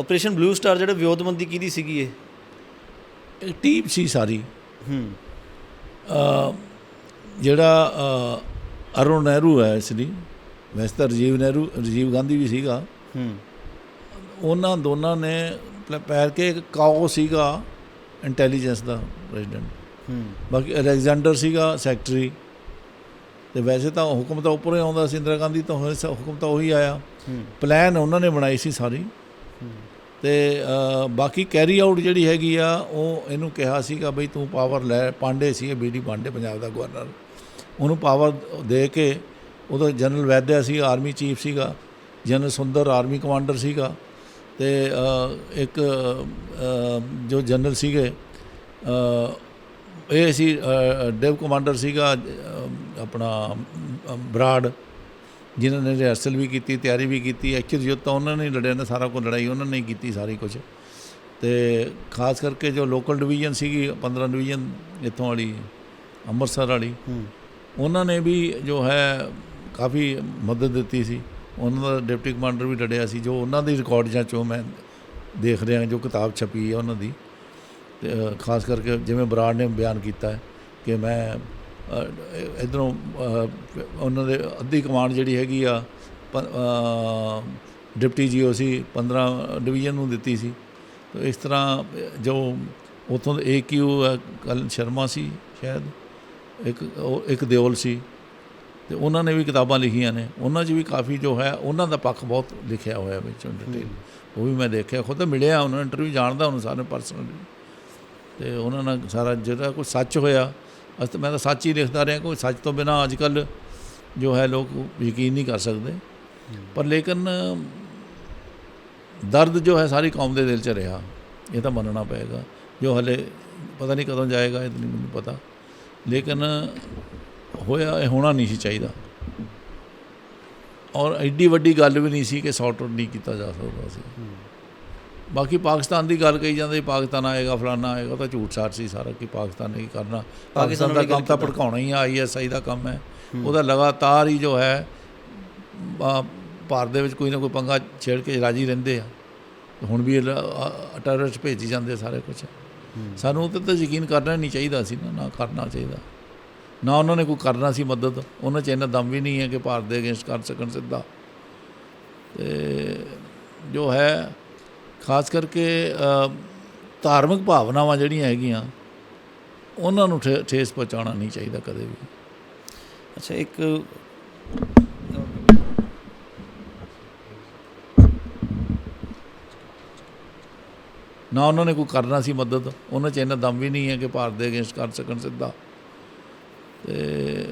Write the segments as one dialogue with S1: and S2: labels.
S1: Operation blue star ਜਿਹੜੇ ਵਿਰੋਧਮੰਦੀ ਕਿਹਦੀ ਸੀਗੀ ਇਹ?
S2: ਇੱਕ ਟੀਮ ਸੀ ਸਾਰੀ।
S1: ਹੂੰ।
S2: ਅ, ਜਿਹੜਾ ਅਰੁਣ ਨਹਿਰੂ ਹੈ ਇਸ ਲਈ ਵੈਸੇ ਤਾਂ ਰਾਜੀਵ ਨਹਿਰੂ ਰਾਜੀਵ ਗਾਂਧੀ ਵੀ ਸੀਗਾ।
S1: ਹੂੰ।
S2: ਉਹਨਾਂ ਦੋਨਾਂ ਨੇ ਪੈਰ ਕੇ ਇੱਕ ਕਾਓ ਸੀਗਾ ਇੰਟੈਲੀਜੈਂਸ ਦਾ ਪ੍ਰੈਜ਼ੀਡੈਂਟ।
S1: ਹੂੰ।
S2: ਬਾਕੀ ਅਲੈਗਜ਼ੈਂਡਰ ਸੀਗਾ ਸੈਕਟਰੀ। ਤੇ ਵੈਸੇ ਤਾਂ ਹੁਕਮ ਤਾਂ ਉੱਪਰੋਂ ਹੀ ਆਉਂਦਾ ਸੀ ਇੰਦਰਾ ਗਾਂਧੀ ਤੋਂ ਹੁਕਮ ਤਾਂ ਉਹੀ ਆਇਆ। ਪਲਾਨ ਉਹਨਾਂ ਨੇ ਬਣਾਈ ਸੀ ਸਾਰੀ। ਤੇ ਬਾਕੀ ਕੈਰੀ ਆਊਟ ਜਿਹੜੀ ਹੈਗੀ ਆ ਉਹ ਇਹਨੂੰ ਕਿਹਾ ਸੀਗਾ ਬਈ ਤੂੰ ਪਾਵਰ ਲੈ ਪਾਂਡੇ ਸੀ ਇਹ ਬੀਡੀ ਪਾਂਡੇ ਪੰਜਾਬ ਦਾ ਗਵਰਨਰ ਉਹਨੂੰ ਪਾਵਰ ਦੇ ਕੇ ਉਦੋਂ ਜਨਰਲ ਵੈਦਿਆ ਸੀ ਆਰਮੀ ਚੀਫ ਸੀਗਾ ਜਨਰਲ ਸੁੰਦਰ ਆਰਮੀ ਕਮਾਂਡਰ ਸੀਗਾ ਤੇ ਇੱਕ ਜੋ ਜਨਰਲ ਸੀਗੇ ਇਹ ਸੀ ਡਿਵ ਕਮਾਂਡਰ ਸੀਗਾ ਆਪਣਾ ਅ, ਬਰਾੜ। ਜਿਨ੍ਹਾਂ ਨੇ ਰਿਹਰਸਲ ਵੀ ਕੀਤੀ ਤਿਆਰੀ ਵੀ ਕੀਤੀ ਐਕਚੁਅਲ ਯੁੱਧ ਤਾਂ ਉਹਨਾਂ ਨੇ ਲੜਿਆ ਨਾ ਸਾਰਾ ਕੁਝ ਲੜਾਈ ਉਹਨਾਂ ਨੇ ਕੀਤੀ ਸਾਰੀ ਕੁਝ ਤੇ ਖਾਸ ਕਰਕੇ ਜੋ ਲੋਕਲ ਡਿਵੀਜ਼ਨ ਸੀਗੀ 15 ਡਿਵੀਜ਼ਨ ਇੱਥੋਂ ਵਾਲੀ ਅੰਮ੍ਰਿਤਸਰ ਵਾਲੀ ਉਹਨਾਂ ਨੇ ਵੀ ਜੋ ਹੈ ਕਾਫੀ ਮਦਦ ਦਿੱਤੀ ਸੀ। ਉਹਨਾਂ ਦਾ ਡਿਪਟੀ ਕਮਾਂਡਰ ਵੀ ਲੜਿਆ ਸੀ ਜੋ ਉਹਨਾਂ ਦੀ ਰਿਕਾਰਡ ਜਾਂ ਚੋਂ ਮੈਂ ਦੇਖ ਰਿਹਾ ਜੋ ਕਿਤਾਬ ਛਪੀ ਹੈ ਉਹਨਾਂ ਦੀ। ਖਾਸ ਕਰਕੇ ਜਿਵੇਂ ਬਰਾੜ ਨੇ ਬਿਆਨ ਕੀਤਾ ਹੈ ਕਿ ਮੈਂ ਇਧਰੋਂ ਉਹਨਾਂ ਦੇ ਅੱਧੀ ਕਮਾਂਡ ਜਿਹੜੀ ਹੈਗੀ ਆ ਪ- ਅ, deputy G O C 15 division ਨੂੰ ਦਿੱਤੀ ਸੀ। ਤੇ ਇਸ ਤਰ੍ਹਾਂ ਜੋ ਉਥੋਂ ਦੇ ਏਕਿਊ ਕੱਲ ਸ਼ਰਮਾ ਸੀ ਸ਼ਾਇਦ ਇੱਕ ਉਹ ਇੱਕ ਦਿਓਲ ਸੀ। ਤੇ ਉਹਨਾਂ ਨੇ ਵੀ ਕਿਤਾਬਾਂ ਲਿਖੀਆਂ ਨੇ। ਉਹਨਾਂ 'ਚ ਵੀ ਕਾਫੀ ਜੋ ਹੈ ਉਹਨਾਂ ਦਾ ਪੱਖ ਬਹੁਤ ਲਿਖਿਆ ਹੋਇਆ ਵਿੱਚ ਡਿਟੇਲ। ਉਹ ਵੀ ਮੈਂ ਦੇਖਿਆ ਖੁਦ ਮਿਲਿਆ ਉਹਨਾਂ ਇੰਟਰਵਿਊ ਜਾਣਦਾ ਉਹਨੂੰ ਸਾਰੇ ਪਰਸਨਲੀ ਤੇ ਉਹਨਾਂ ਨਾਲ ਸਾਰਾ ਜਿਹੜਾ ਕੋਈ ਸੱਚ ਹੋਇਆ ਅਸ ਤਾਂ ਮੈਂ ਤਾਂ ਸੱਚ ਹੀ ਲਿਖਦਾ ਰਿਹਾ ਕੋਈ ਸੱਚ ਤੋਂ ਬਿਨਾ ਅੱਜ ਕੱਲ ਜੋ ਹੈ ਲੋਕ ਯਕੀਨ ਨਹੀਂ ਕਰ ਸਕਦੇ। ਪਰ ਲੇਕਿਨ ਦਰਦ ਜੋ ਹੈ ਸਾਰੀ ਕੌਮ ਦੇ ਦਿਲ 'ਚ ਰਿਹਾ। ਇਹ ਤਾਂ ਮੰਨਣਾ ਪਏਗਾ। ਜੋ ਹਲੇ ਪਤਾ ਨਹੀਂ ਕਦੋਂ ਜਾਏਗਾ, ਇਹ ਤਾਂ ਨਹੀਂ ਮੈਨੂੰ ਪਤਾ। ਲੇਕਿਨ ਹੋਇਆ ਇਹ ਹੋਣਾ ਨਹੀਂ ਸੀ ਚਾਹੀਦਾ। ਔਰ ਐਡੀ ਵੱਡੀ ਗੱਲ ਵੀ ਨਹੀਂ ਸੀ ਕਿ ਸੌਟ ਆਊਟ ਨਹੀਂ ਕੀਤਾ ਜਾ ਸਕਦਾ ਸੀ। ਬਾਕੀ ਪਾਕਿਸਤਾਨ ਦੀ ਗੱਲ ਕਹੀ ਜਾਂਦੀ ਪਾਕਿਸਤਾਨ ਆਏਗਾ ਫਲਾਨਾ ਆਏਗਾ ਤਾਂ ਝੂਠ ਸਾਟ ਸੀ ਸਾਰਾ ਕਿ ਪਾਕਿਸਤਾਨ ਨੇ ਕੀ ਕਰਨਾ। ਪਾਕਿਸਤਾਨ ਦਾ ਕੰਮ ਤਾਂ ਭੜਕਾਉਣਾ ਹੀ ਆ ਆਈਐਸਆਈ ਦਾ ਕੰਮ ਹੈ। ਉਹਦਾ ਲਗਾਤਾਰ ਹੀ ਜੋ ਹੈ ਭਾਰਤ ਦੇ ਵਿੱਚ ਕੋਈ ਨਾ ਕੋਈ ਪੰਗਾ ਛੇੜ ਕੇ ਰਾਜੀ ਰਹਿੰਦੇ ਆ। ਹੁਣ ਵੀ ਟੈਰਰਿਸਟ ਭੇਜੀ ਜਾਂਦੇ ਸਾਰੇ ਕੁਝ ਸਾਨੂੰ ਉਹ 'ਤੇ ਤਾਂ ਯਕੀਨ ਕਰਨਾ ਨਹੀਂ ਚਾਹੀਦਾ ਸੀ ਨਾ ਨਾ ਕਰਨਾ ਚਾਹੀਦਾ। ਨਾ ਉਹਨਾਂ ਨੇ ਕੋਈ ਕਰਨਾ ਸੀ ਮਦਦ ਉਹਨਾਂ 'ਚ ਇੰਨਾ ਦਮ ਵੀ ਨਹੀਂ ਹੈ ਕਿ ਭਾਰਤ ਦੇ ਅਗੇਂਸਟ ਕਰ ਸਕਣ ਸਿੱਧਾ। ਤੇ ਜੋ ਹੈ ਖਾਸ ਕਰਕੇ ਧਾਰਮਿਕ ਭਾਵਨਾਵਾਂ ਜਿਹੜੀਆਂ ਹੈਗੀਆਂ ਉਹਨਾਂ ਨੂੰ ਠੇਸ ਪਹੁੰਚਾਉਣਾ ਨਹੀਂ ਚਾਹੀਦਾ ਕਦੇ ਵੀ।
S1: ਅੱਛਾ ਇੱਕ
S2: ਨਾ ਉਹਨਾਂ ਨੇ ਕੋਈ ਕਰਨਾ ਸੀ ਮਦਦ ਉਹਨਾਂ 'ਚ ਇੰਨਾ ਦਮ ਵੀ ਨਹੀਂ ਹੈ ਕਿ ਭਾਰਤ ਦੇ ਅਗੇਂਸਟ ਕਰ ਸਕਣ ਸਿੱਧਾ। ਤੇ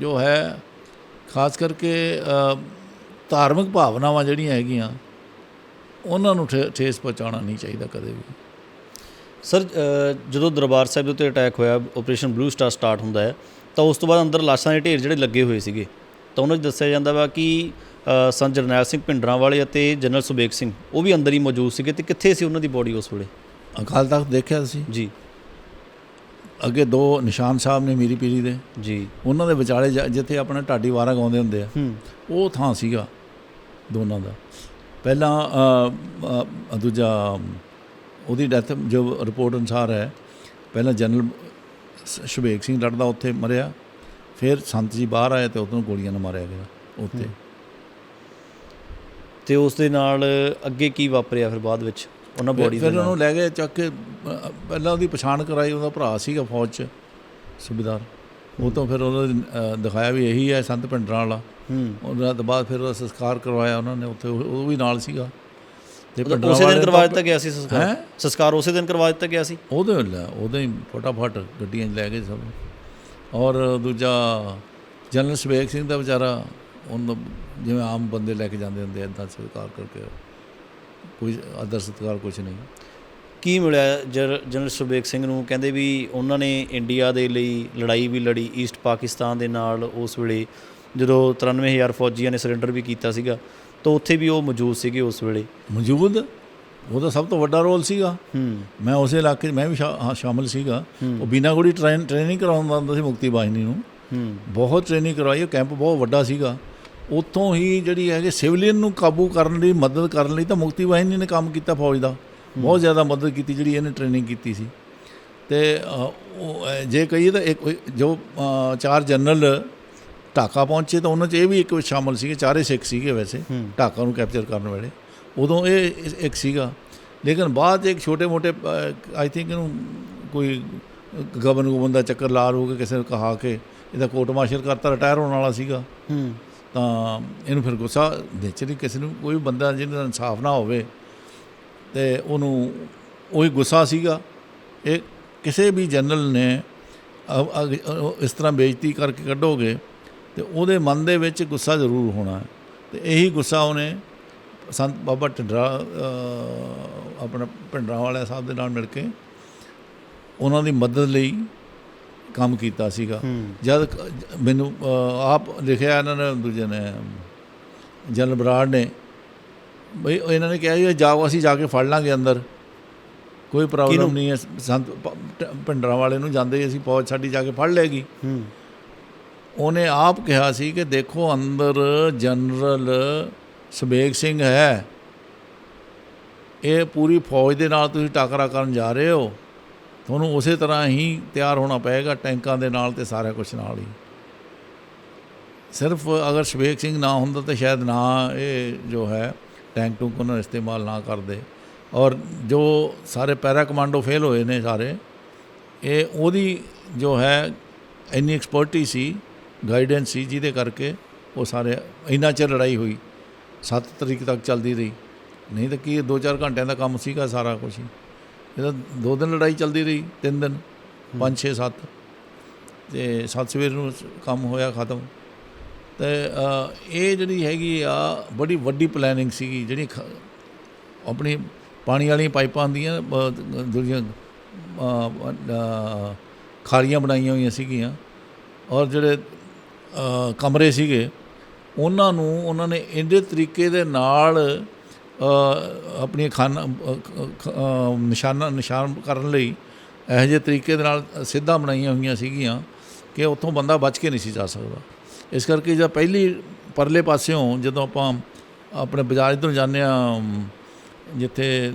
S2: ਜੋ ਹੈ ਖਾਸ ਕਰਕੇ ਧਾਰਮਿਕ ਭਾਵਨਾਵਾਂ ਜਿਹੜੀਆਂ ਹੈਗੀਆਂ ਉਹਨਾਂ ਨੂੰ ਠੇਸ ਪਹੁੰਚਾਉਣਾ ਨਹੀਂ ਚਾਹੀਦਾ ਕਦੇ ਵੀ।
S1: ਸਰ ਜਦੋਂ ਦਰਬਾਰ ਸਾਹਿਬ ਦੇ ਉੱਤੇ ਅਟੈਕ ਹੋਇਆ ਆਪਰੇਸ਼ਨ ਬਲੂ ਸਟਾਰ ਸਟਾਰਟ ਹੁੰਦਾ ਹੈ ਤਾਂ ਉਸ ਤੋਂ ਬਾਅਦ ਅੰਦਰ ਲਾਸ਼ਾਂ ਦੇ ਢੇਰ ਜਿਹੜੇ ਲੱਗੇ ਹੋਏ ਸੀਗੇ ਤਾਂ ਉਹਨਾਂ 'ਚ ਦੱਸਿਆ ਜਾਂਦਾ ਵਾ ਕਿ ਸੰਤ ਜਰਨੈਲ ਸਿੰਘ ਭਿੰਡਰਾਂ ਵਾਲੇ ਅਤੇ ਜਨਰਲ ਸੁਬੇਗ ਸਿੰਘ ਉਹ ਵੀ ਅੰਦਰ ਹੀ ਮੌਜੂਦ ਸੀਗੇ ਤੇ ਕਿੱਥੇ ਸੀ ਉਹਨਾਂ ਦੀ ਬੋਡੀ ਉਸ ਵੇਲੇ?
S2: ਅਕਾਲ ਤਖਤ ਦੇਖਿਆ ਤੁਸੀਂ?
S1: ਜੀ।
S2: ਅੱਗੇ ਦੋ ਨਿਸ਼ਾਨ ਸਾਹਿਬ ਨੇ ਮੀਰੀ ਪੀਰੀ ਦੇ।
S1: ਜੀ।
S2: ਉਹਨਾਂ ਦੇ ਵਿਚਾਲੇ ਜਿੱਥੇ ਆਪਣਾ ਢਾਡੀ ਵਾਰਾ ਗਾਉਂਦੇ ਹੁੰਦੇ ਆ
S1: ਹੂੰ।
S2: ਉਹ ਥਾਂ ਸੀਗਾ ਦੋਨਾਂ ਦਾ। ਪਹਿਲਾਂ ਦੂਜਾ ਉਹਦੀ ਡੈਥ ਜੋ ਰਿਪੋਰਟ ਅਨੁਸਾਰ ਹੈ ਪਹਿਲਾਂ ਜਨਰਲ ਸ- ਸ਼ੁਭੇਗ ਸਿੰਘ ਲੜਦਾ ਉੱਥੇ ਮਰਿਆ ਫਿਰ ਸੰਤ ਜੀ ਬਾਹਰ ਆਏ ਤੇ ਉਦੋਂ ਗੋਲੀਆਂ ਨਾਲ ਮਾਰਿਆ ਗਿਆ ਉੱਥੇ।
S1: ਤੇ ਉਸ ਦੇ ਨਾਲ ਅੱਗੇ ਕੀ ਵਾਪਰਿਆ ਫਿਰ ਬਾਅਦ ਵਿੱਚ? ਉਹਨਾਂ ਬੋਡੀ ਦੇ
S2: ਫਿਰ ਉਹਨੂੰ ਲੈ ਗਏ ਚੱਕ ਕੇ ਪਹਿਲਾਂ ਉਹਦੀ ਪਛਾਣ ਕਰਾਈ ਉਹਦਾ ਭਰਾ ਸੀਗਾ ਫੌਜ 'ਚ ਸੁਬੇਦਾਰ। ਉਹ ਤੋਂ ਫਿਰ ਉਹਨੂੰ ਦਿਖਾਇਆ ਵੀ ਇਹੀ ਹੈ ਸੰਤ ਭਿੰਡਰਾਂ ਵਾਲਾ। ਉਹਨਾਂ ਤੋਂ ਬਾਅਦ ਫਿਰ ਉਹਦਾ ਸੰਸਕਾਰ ਕਰਵਾਇਆ ਉਹਨਾਂ ਨੇ ਉੱਥੇ ਉਹ ਉਹ ਵੀ ਨਾਲ ਸੀਗਾ। ਤੇ ਭਿੰਡਰਾਂ
S1: ਉਸੇ ਦਿਨ ਕਰਵਾ ਦਿੱਤਾ ਗਿਆ ਸੀ ਸੰਸਕਾਰ? ਸੰਸਕਾਰ ਉਸੇ ਦਿਨ ਕਰਵਾ ਦਿੱਤਾ ਗਿਆ ਸੀ?
S2: ਉਹਦੇ ਲੈ ਉਹਦੇ ਹੀ ਫਟਾਫਟ ਗੱਡੀਆਂ 'ਚ ਲੈ ਗਏ ਸਭ। ਔਰ ਦੂਜਾ ਜਨਰਲ ਸਵੇਗ ਸਿੰਘ ਦਾ ਵਿਚਾਰਾ ਉਹਨੂੰ ਜਿਵੇਂ ਆਮ ਬੰਦੇ ਲੈ ਕੇ ਜਾਂਦੇ ਹੁੰਦੇ ਐਦਾਂ ਸਤਿਕਾਰ ਕਰਕੇ। ਕੋਈ ਆਦਰ ਸਤਿਕਾਰ ਕੁਝ ਨਹੀਂ।
S1: ਕੀ ਮਿਲਿਆ ਜਨਰਲ ਸੁਬੇਗ ਸਿੰਘ ਨੂੰ? ਕਹਿੰਦੇ ਵੀ ਉਹਨਾਂ ਨੇ ਇੰਡੀਆ ਦੇ ਲਈ ਲੜਾਈ ਵੀ ਲੜੀ ਈਸਟ ਪਾਕਿਸਤਾਨ ਦੇ ਨਾਲ ਉਸ ਵੇਲੇ ਜਦੋਂ 93000 ਫੌਜੀਆਂ ਨੇ ਸਰੈਂਡਰ ਵੀ ਕੀਤਾ ਸੀਗਾ ਤਾਂ ਉੱਥੇ ਵੀ ਉਹ ਮੌਜੂਦ ਸੀਗੇ ਉਸ ਵੇਲੇ।
S2: ਮੌਜੂਦ? ਉਹਦਾ ਸਭ ਤੋਂ ਵੱਡਾ ਰੋਲ ਸੀਗਾ।
S1: ਹੂੰ।
S2: ਮੈਂ ਉਸੇ ਇਲਾਕੇ ਮੈਂ ਵੀ ਹਾਂ, ਸ਼ਾਮਲ ਸੀਗਾ। ਉਹ ਬੀਨਾਗੁੜੀ ਟ੍ਰੇਨ ਟ੍ਰੇਨਿੰਗ ਕਰਾਉਂਦਾ ਹੁੰਦਾ ਸੀ ਮੁਕਤੀ ਬਾഹിਨੀ ਨੂੰ।
S1: ਹੂੰ।
S2: ਬਹੁਤ ਟ੍ਰੇਨਿੰਗ ਕਰਵਾਈ ਉਹ ਕੈਂਪ ਬਹੁਤ ਵੱਡਾ ਸੀਗਾ। ਉੱਥੋਂ ਹੀ ਜਿਹੜੀ ਹੈਗੇ ਸਿਵਲੀਅਨ ਨੂੰ ਕਾਬੂ ਕਰਨ ਲਈ ਮਦਦ ਕਰਨ ਲਈ ਤਾਂ ਮੁਕਤੀ ਵਾਹਿਨੀ ਨੇ ਕੰਮ ਕੀਤਾ ਫੌਜ ਦਾ। ਬਹੁਤ ਜ਼ਿਆਦਾ ਮਦਦ ਕੀਤੀ ਜਿਹੜੀ ਇਹਨੇ ਟ੍ਰੇਨਿੰਗ ਕੀਤੀ ਸੀ। ਤੇ ਜੇ ਕਹੀਏ ਤਾਂ ਇੱਕ ਜੋ ਚਾਰ ਜਨਰਲ ਢਾਕਾ ਪਹੁੰਚੇ ਤਾਂ ਉਹਨਾਂ 'ਚ ਇਹ ਵੀ ਇੱਕ ਸ਼ਾਮਲ ਸੀਗੇ ਚਾਰੇ ਸਿੱਖ ਸੀਗੇ ਵੈਸੇ ਢਾਕਾ ਨੂੰ ਕੈਪਚਰ ਕਰਨ ਵੇਲੇ। ਉਦੋਂ ਇਹ ਇੱਕ ਸੀਗਾ। ਲੇਕਿਨ ਬਾਅਦ ਇੱਕ ਛੋਟੇ ਮੋਟੇ ਆਈ ਥਿੰਕ ਇਹਨੂੰ ਕੋਈ ਗਵਨ ਗੁਵਨ ਦਾ ਚੱਕਰ ਲਾ ਰੂ ਕੇ ਕਿਸੇ ਨੂੰ ਕਹਾ ਕੇ ਇਹਦਾ ਕੋਰਟ ਮਾਰਸ਼ਲ ਕਰਤਾ ਰਿਟਾਇਰ ਹੋਣ ਵਾਲਾ ਸੀਗਾ। ਤਾਂ ਇਹਨੂੰ ਫਿਰ ਗੁੱਸਾ ਨੇਚਰਲੀ ਕਿਸੇ ਨੂੰ ਕੋਈ ਬੰਦਾ ਜਿਹਦਾ ਇਨਸਾਫ ਨਾ ਹੋਵੇ ਤੇ ਉਹਨੂੰ ਉਹੀ ਗੁੱਸਾ ਸੀਗਾ। ਇਹ ਕਿਸੇ ਵੀ ਜਨਰਲ ਨੇ ਇਸ ਤਰ੍ਹਾਂ ਬੇਇੱਜ਼ਤੀ ਕਰਕੇ ਕੱਢੋਗੇ ਤੇ ਉਹਦੇ ਮਨ ਦੇ ਵਿੱਚ ਗੁੱਸਾ ਜ਼ਰੂਰ ਹੋਣਾ ਹੈ। ਤੇ ਇਹੀ ਗੁੱਸਾ ਉਹਨੇ ਸੰਤ ਬਾਬਾ ਢਿੰਡਰਾ ਅ, ਆਪਣਾ ਭਿੰਡਰਾਂ ਵਾਲੇ ਸਾਹਿਬ ਦੇ ਨਾਲ ਮਿਲ ਕੇ ਉਹਨਾਂ ਦੀ ਮਦਦ ਲਈ ਕੰਮ ਕੀਤਾ ਸੀਗਾ। ਜਦ ਮੈਨੂੰ ਆਪ ਲਿਖਿਆ ਇਹਨਾਂ ਨੇ ਦੂਜੇ ਨੇ ਜਨਰਲ ਬਰਾੜ ਨੇ ਬਈ ਇਹਨਾਂ ਨੇ ਕਿਹਾ ਜੀ ਜਾਓ ਅਸੀਂ ਜਾ ਕੇ ਫੜ ਲਾਂਗੇ ਅੰਦਰ। ਕੋਈ ਪ੍ਰੋਬਲਮ? ਨਹੀਂ ਹੈ। ਸੰਤ ਪ- ਟ- ਭਿੰਡਰਾਂ ਵਾਲੇ ਨੂੰ ਜਾਂਦੇ ਅਸੀਂ ਫੌਜ ਸਾਡੀ ਜਾ ਕੇ ਫੜ ਲਏਗੀ।
S1: ਹੂੰ।
S2: ਉਹਨੇ ਆਪ ਕਿਹਾ ਸੀ ਕਿ ਦੇਖੋ ਅੰਦਰ ਜਨਰਲ ਸਬੇਗ ਸਿੰਘ ਹੈ। ਇਹ ਪੂਰੀ ਫੌਜ ਦੇ ਨਾਲ ਤੁਸੀਂ ਟਾਕਰਾ ਕਰਨ ਜਾ ਰਹੇ ਹੋ। ਤੁਹਾਨੂੰ ਉਸੇ ਤਰ੍ਹਾਂ ਹੀ ਤਿਆਰ ਹੋਣਾ ਪਏਗਾ ਟੈਂਕਾਂ ਦੇ ਨਾਲ ਤੇ ਸਾਰਾ ਕੁਝ ਨਾਲ ਹੀ। ਸਿਰਫ ਅਗਰ ਸਬੇਗ ਸਿੰਘ ਨਾ ਹੁੰਦਾ ਤਾਂ ਸ਼ਾਇਦ ਨਾ ਇਹ ਜੋ ਹੈ ਟੈਂਕ ਟੂੰਕ ਉਹਨਾਂ ਇਸਤੇਮਾਲ ਨਾ ਕਰਦੇ। ਔਰ ਜੋ ਸਾਰੇ ਪੈਰਾ ਕਮਾਂਡੋ ਫੇਲ ਹੋਏ ਨੇ ਸਾਰੇ, ਇਹ ਉਹਦੀ ਜੋ ਹੈ ਇੰਨੀ ਐਕਸਪਰਟੀ ਸੀ ਗਾਈਡੈਂਸ ਸੀ ਜਿਹਦੇ ਕਰਕੇ ਉਹ ਸਾਰੇ ਇੰਨਾ ਚਿਰ ਲੜਾਈ ਹੋਈ। 7 ਤਰੀਕ ਤੱਕ ਚੱਲਦੀ ਰਹੀ। ਨਹੀਂ ਤਾਂ ਕੀ 2-4 ਘੰਟਿਆਂ ਦਾ ਕੰਮ ਸੀਗਾ ਸਾਰਾ ਕੁਝ ਇਹਦਾ ਦੋ ਦਿਨ ਲੜਾਈ ਚੱਲਦੀ ਰਹੀ ਤਿੰਨ ਦਿਨ 5 6 7 ਤੇ ਸੱਤ ਸਵੇਰ ਨੂੰ ਕੰਮ ਹੋਇਆ ਖਤਮ। ਤੇ ਇਹ ਜਿਹੜੀ ਹੈਗੀ ਆ ਬੜੀ ਵੱਡੀ ਪਲੈਨਿੰਗ ਸੀਗੀ। ਜਿਹੜੀ ਆਪਣੀ ਪਾਣੀ ਵਾਲੀਆਂ ਪਾਈਪਾਂ ਹੁੰਦੀਆਂ ਅ, ਦੂਜੀਆਂ ਖਾਲੀਆਂ ਬਣਾਈਆਂ ਹੋਈਆਂ ਸੀਗੀਆਂ। ਔਰ ਜਿਹੜੇ ਕਮਰੇ ਸੀਗੇ ਉਹਨਾਂ ਨੂੰ ਉਹਨਾਂ ਨੇ ਇੰਦੇ ਤਰੀਕੇ ਦੇ ਨਾਲ ਅ, ਆਪਣੀਆਂ ਖਾਨ ਨਿਸ਼ਾਨਾ ਨਿਸ਼ਾਨ ਕਰਨ ਲਈ ਇਹੋ ਜਿਹੇ ਤਰੀਕੇ ਦੇ ਨਾਲ ਸਿੱਧਾ ਬਣਾਈਆਂ ਹੋਈਆਂ ਸੀਗੀਆਂ ਕਿ ਉੱਥੋਂ ਬੰਦਾ ਬਚ ਕੇ ਨਹੀਂ ਸੀ ਜਾ ਸਕਦਾ। ਇਸ ਕਰਕੇ ਜਦ ਪਹਿਲੀ ਪਰਲੇ ਪਾਸਿਓਂ ਜਦੋਂ ਆਪਾਂ ਆਪਣੇ ਬਾਜ਼ਾਰ ਇੱਧਰੋਂ ਜਾਂਦੇ ਆ ਜਿੱਥੇ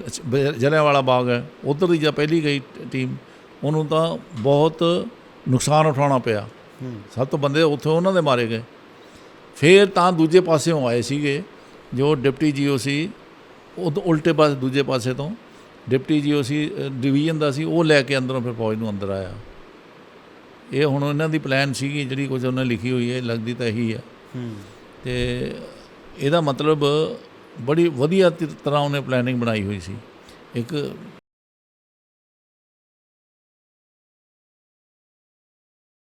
S2: ਜਲਿਆਂਵਾਲਾ ਬਾਗ ਹੈ ਉਧਰ ਦੀ ਜਦ ਪਹਿਲੀ ਗਈ ਟੀਮ ਉਹਨੂੰ ਤਾਂ ਬਹੁਤ ਨੁਕਸਾਨ ਉਠਾਉਣਾ ਪਿਆ। ਸਭ ਤੋਂ ਬੰਦੇ ਉੱਥੋਂ ਉਹਨਾਂ ਦੇ ਮਾਰੇ ਗਏ। ਫਿਰ ਤਾਂ ਦੂਜੇ ਪਾਸਿਓਂ ਆਏ ਸੀਗੇ, ਜੋ ਡਿਪਟੀ ਜੀਓ ਸੀ, ਉਹ ਉਲਟੇ ਪਾਸੇ, ਦੂਜੇ ਪਾਸੇ ਤੋਂ deputy G O C division ਦਾ ਸੀ, ਉਹ ਲੈ ਕੇ ਅੰਦਰੋਂ ਫਿਰ ਫੌਜ ਨੂੰ ਅੰਦਰ ਆਇਆ। ਇਹ ਹੁਣ ਇਹਨਾਂ ਦੀ ਪਲਾਨ ਸੀਗੀ, ਜਿਹੜੀ ਕੁਝ ਉਹਨੇ ਲਿਖੀ ਹੋਈ ਹੈ, ਲੱਗਦੀ ਤਾਂ ਇਹੀ ਹੈ।
S1: ਹੂੰ
S2: ਤੇ ਇਹਦਾ ਮਤਲਬ ਬੜੀ ਵਧੀਆ ਤਰ੍ਹਾਂ ਉਹਨੇ ਪਲੈਨਿੰਗ ਬਣਾਈ ਹੋਈ ਸੀ। ਇੱਕ